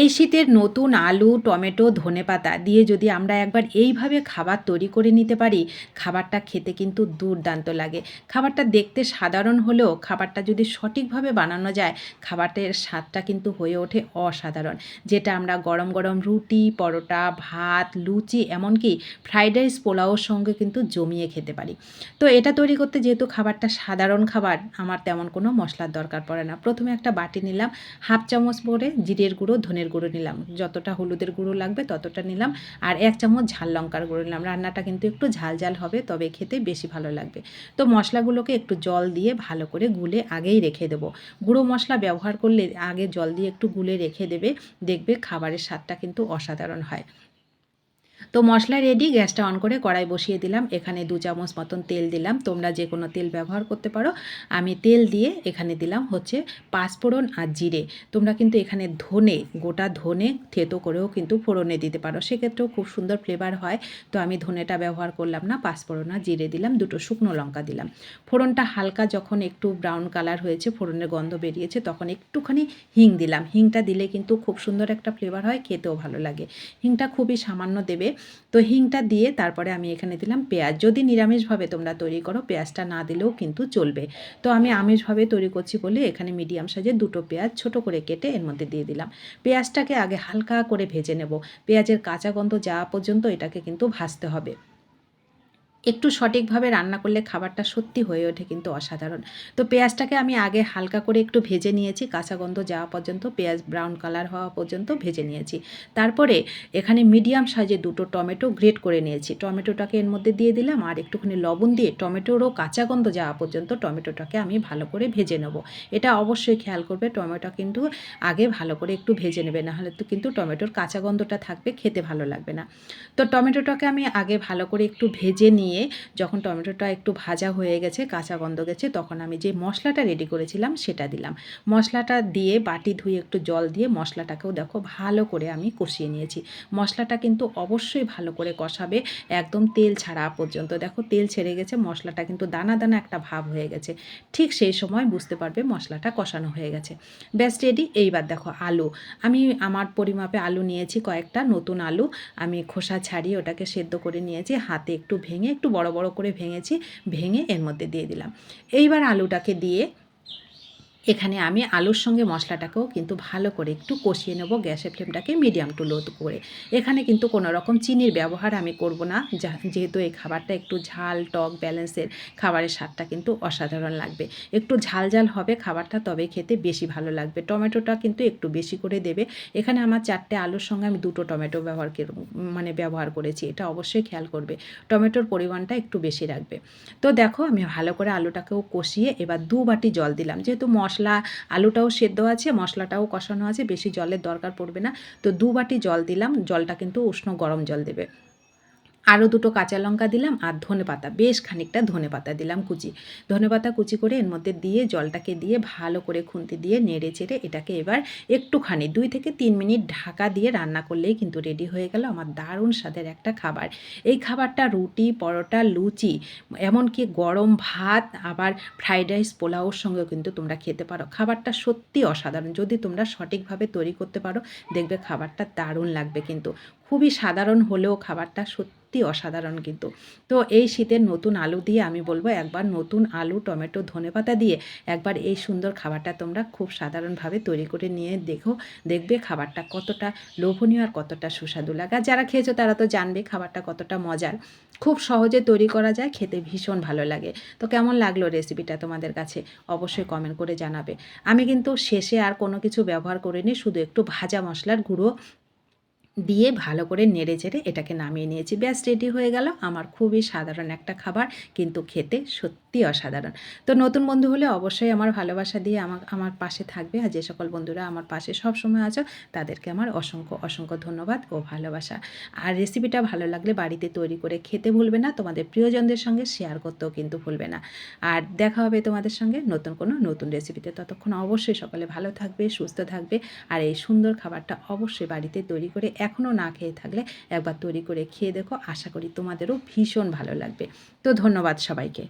এই শীতের নতুন আলু, টমেটো ধনেপাতা দিয়ে যদি আমরা একবার এইভাবে খাবার তৈরি করে নিতে পারি, খাবারটা খেতে কিন্তু দুর্দান্ত লাগে। খাবারটা দেখতে সাধারণ হলেও খাবারটা যদি সঠিকভাবে বানানো যায়, খাবারটার স্বাদটা কিন্তু হয়ে ওঠে অসাধারণ। যেটা আমরা গরম গরম রুটি, পরোটা, ভাত, লুচি, এমনকি ফ্রাইড রাইস, পোলাওর সঙ্গে কিন্তু জমিয়ে খেতে পারি। তো এটা তৈরি করতে যেহেতু খাবারটা সাধারণ খাবার, আমার তেমন কোনো মশলার দরকার পড়ে না। প্রথমে একটা বাটি নিলাম, হাফ চামচ করে জিরের গুঁড়ো ধনের গুঁড়ো নিলাম। যতটা হলুদের গুঁড়ো লাগবে ততটা নিলাম। আর এক চামচ ঝাল লঙ্কার গুঁড়ো নিলাম। রান্নাটা কিন্তু একটু ঝাল ঝাল হবে, তবে খেতে বেশি ভালো লাগবে। তো মশলাগুলোকে একটু জল দিয়ে ভালো করে গুলে আগেই রেখে দেবো। গুঁড়ো মশলা ব্যবহার করলে আগে জল দিয়ে একটু গুলে রেখে দেবে। দেখবে খাবারের স্বাদটা কিন্তু অসাধারণ হয়। তো মশলা রেডি গ্যাসটা অন করে কড়াই বসিয়ে দিলাম। এখানে দু চামচ মতন তেল দিলাম। তোমরা যে কোনো তেল ব্যবহার করতে পারো। আমি তেল দিয়ে এখানে দিলাম হচ্ছে পাঁচফোড়ন আর জিরে। তোমরা কিন্তু এখানে ধনে, গোটা ধনে থেতো করেও কিন্তু ফোড়নে দিতে পারো। সেক্ষেত্রেও খুব সুন্দর ফ্লেভার হয়। তো আমি ধনেটা ব্যবহার করলাম না, পাঁচফোড়ন আর জিরে দিলাম, দুটো শুকনো লঙ্কা দিলাম। ফোড়নটা হালকা যখন একটু ব্রাউন কালার হয়েছে, ফোড়নের গন্ধ বেরিয়েছে, তখন একটুখানি হিং দিলাম। হিংটা দিলে কিন্তু খুব সুন্দর একটা ফ্লেভার হয়, খেতেও ভালো লাগে। হিংটা খুবই সামান্য দেবে। তো হিংটা দিয়ে তারপরে আমি এখানে দিলাম পেঁয়াজ। যদি নিরামিষভাবে তোমরা তৈরি করো, পেঁয়াজটা না দিলেও কিন্তু চলবে। তো আমি আমিষভাবে তৈরি করছি বলে এখানে মিডিয়াম সাইজে দুটো পেঁয়াজ ছোট করে কেটে এর মধ্যে দিয়ে দিলাম। পেঁয়াজটাকে আগে হালকা করে ভেজে নেব। পেঁয়াজের কাঁচা গন্ধ যাওয়া পর্যন্ত এটাকে কিন্তু ভাজতে হবে। একটু সঠিকভাবে রান্না করলে খাবারটা সত্যি হয়ে ওঠে কিন্তু অসাধারণ। তো পেঁয়াজটাকে আমি আগে হালকা করে একটু ভেজে নিয়েছি, কাঁচা গন্ধ যাওয়া পর্যন্ত, পেঁয়াজ ব্রাউন কালার হওয়া পর্যন্ত ভেজে নিয়েছি। তারপরে এখানে মিডিয়াম সাইজে দুটো টমেটো গ্রেট করে নিয়েছি। টমেটোটাকে এর মধ্যে দিয়ে দিলাম আর একটুখানি লবণ দিয়ে টমেটোরও কাঁচা গন্ধ যাওয়া পর্যন্ত টমেটোটাকে আমি ভালো করে ভেজে নেব। এটা অবশ্যই খেয়াল করবে, টমেটো কিন্তু আগে ভালো করে একটু ভেজে নেবে, নাহলে তো কিন্তু টমেটোর কাঁচা গন্ধটা থাকবে, খেতে ভালো লাগবে না। তো টমেটোটাকে আমি আগে ভালো করে একটু ভেজে নিয়ে নিয়ে যখন টমেটোটা একটু ভাজা হয়ে গেছে, কাঁচা গন্ধ গেছে, তখন আমি যে মশলাটা রেডি করেছিলাম সেটা দিলাম। মশলাটা দিয়ে বাটি ধুয়ে একটু জল দিয়ে মশলাটাকেও দেখো ভালো করে আমি কষিয়ে নিয়েছি। মশলাটা কিন্তু অবশ্যই ভালো করে কষাবে, একদম তেল ছাড়া পর্যন্ত। দেখো তেল ছেড়ে গেছে, মশলাটা কিন্তু দানা দানা একটা ভাব হয়ে গেছে। ঠিক সেই সময় বুঝতে পারবে মশলাটা কষানো হয়ে গেছে। ব্যাস রেডি এইবার দেখো আলু। আমি আমার পরিমাপে আলু নিয়েছি কয়েকটা, নতুন আলু। আমি খোসা ছাড়িয়ে ওটাকে সেদ্ধ করে নিয়েছি, হাতে একটু ভেঙে বড় বড় করে ভেঙেছি ভেঙে এর মধ্যে দিয়ে দিলাম। এইবার আলুটাকে দিয়ে এখানে আমি আলুর সঙ্গে মশলাটাকেও কিন্তু ভালো করে একটু কষিয়ে নেব গ্যাসের ফ্লেমটাকে মিডিয়াম টু লো করে। এখানে কিন্তু কোনো রকম চিনির ব্যবহার আমি করব না যেহেতু এই খাবারটা একটু ঝাল, টক, ব্যালেন্সের খাবারের স্বাদটা কিন্তু অসাধারণ লাগবে। একটু ঝাল ঝাল হবে খাবারটা, তবে খেতে বেশি ভালো লাগবে। টমেটোটা কিন্তু একটু বেশি করে দেবে। এখানে আমার চারটে আলুর সঙ্গে আমি দুটো টমেটো ব্যবহার মানে ব্যবহার করেছি, এটা অবশ্যই খেয়াল করবে। টমেটোর পরিমাণটা একটু বেশি রাখবে। তো দেখো আমি ভালো করে আলুটাকেও কষিয়ে এবার দু বাটি জল দিলাম। যেহেতু মশ মশলা, আলুটাও সেদ্ধ আছে, মশলাটাও কষানো আছে, বেশি জলের দরকার পড়বে না। তো দু বাটি জল দিলাম, জলটা কিন্তু উষ্ণ গরম জল দেবে। আরও দুটো কাঁচা লঙ্কা দিলাম আর ধনে পাতা, বেশ খানিকটা ধনে পাতা দিলাম কুচি। ধনে পাতা কুচি করে এর মধ্যে দিয়ে জলটাকে দিয়ে ভালো করে খুন্তি দিয়ে নেড়ে চেড়ে এটাকে এবার একটুখানি, দুই থেকে তিন মিনিট ঢাকা দিয়ে রান্না করলেই কিন্তু রেডি হয়ে গেল আমার দারুণ স্বাদের একটা খাবার। এই খাবারটা রুটি, পরোটা, লুচি, এমনকি গরম ভাত, আবার ফ্রাইড রাইস, পোলাওর সঙ্গেও কিন্তু তোমরা খেতে পারো। খাবারটা সত্যি অসাধারণ। যদি তোমরা সঠিকভাবে তৈরি করতে পারো, দেখবে খাবারটা দারুণ লাগবে কিন্তু। খুবই সাধারণ হলেও খাবারটা সত্যি অসাধারণ কিন্তু। তো এই শীতের নতুন আলু দিয়ে আমি বলব একবার নতুন আলু, টমেটো, ধনেপাতা দিয়ে একবার এই সুন্দর খাবারটা তোমরা খুব সাধারণভাবে তৈরি করে নিয়ে দেখো। দেখবে খাবারটা কতটা লোভনীয় আর কতটা সুস্বাদু লাগা। যারা খেয়েছো তারা তো জানবে খাবারটা কতটা মজার। খুব সহজে তৈরি করা যায়, খেতে ভীষণ ভালো লাগে। তো কেমন লাগল রেসিপিটা তোমাদের কাছে অবশ্যই কমেন্ট করে জানাবে। আমি কিন্তু শেষে আর কোনো কিছু ব্যবহার করিনি, শুধু একটু ভাজা মশলার গুঁড়ো দিয়ে ভালো করে নেড়ে চেড়ে এটাকে নামিয়ে নিয়েছি। ব্যাস রেডি হয়ে গেল। আমার খুবই সাধারণ একটা খাবার, কিন্তু খেতে সত্যি অসাধারণ। তো নতুন বন্ধু হলে অবশ্যই আমার ভালোবাসা দিয়ে আমার আমার পাশে থাকবে। আর যে সকল বন্ধুরা আমার পাশে সব সময় আছো, তাদেরকে আমার অসংখ্য অসংখ্য ধন্যবাদ ও ভালোবাসা। আর রেসিপিটা ভালো লাগলে বাড়িতে তৈরি করে খেতে ভুলবে না। তোমাদের প্রিয়জনদের সঙ্গে শেয়ার করতেও কিন্তু ভুলবে না। আর দেখা হবে তোমাদের সঙ্গে নতুন কোনো নতুন রেসিপিতে ততক্ষণ অবশ্যই সকলে ভালো থাকবে, সুস্থ থাকবে। আর এই সুন্দর খাবারটা অবশ্যই বাড়িতে তৈরি করে এখনও না খেয়ে থাকলে একবার তৈরি করে খেয়ে দেখো। আশা করি তোমাদেরও ভীষণ ভালো লাগবে। তো ধন্যবাদ সবাইকে।